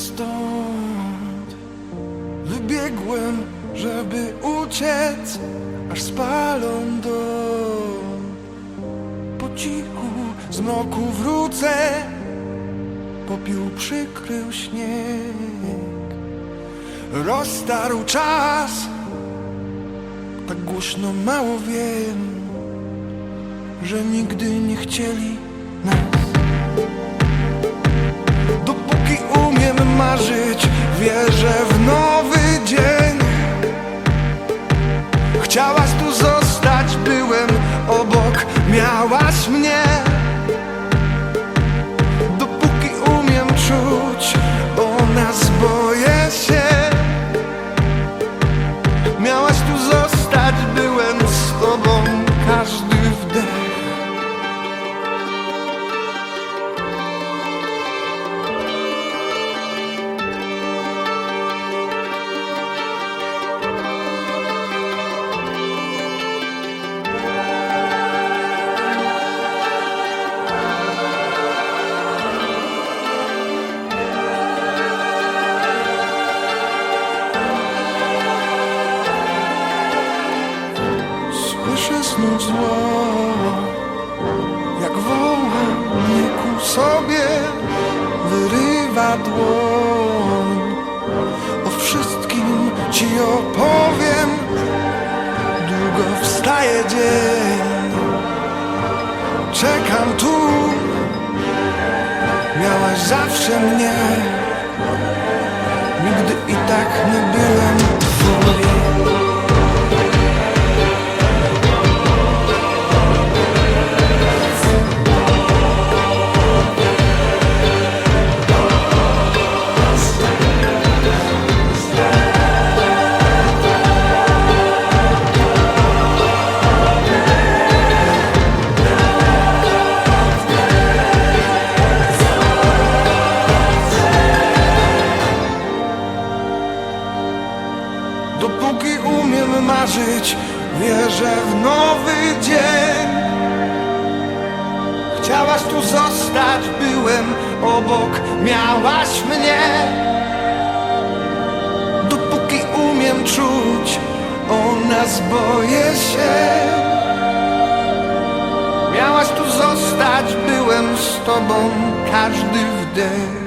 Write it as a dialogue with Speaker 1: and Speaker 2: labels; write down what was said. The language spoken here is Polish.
Speaker 1: stąd. Wybiegłem, żeby uciec Aż spalą dom Po cichu z mroku wrócę. Popiół przykrył śnieg. Roztarł czas. Tak głośno mało wiem Że nigdy nie chcieli nas marzyć Wierzę w nowy dzień. Chciałaś tu zostać, byłem obok Miałaś mnie. Dopóki umiem czuć O nas boję Jak woła mnie ku sobie Wyrywa dłoń. O wszystkim ci opowiem Długo wstaje dzień. Czekam tu Miałaś zawsze mnie. Nigdy i tak nie byłem marzyć, wierzę w nowy dzień. Chciałaś tu zostać, byłem obok, miałaś mnie. Dopóki umiem czuć, o nas boję się. Miałaś tu zostać, byłem z tobą każdy wdech.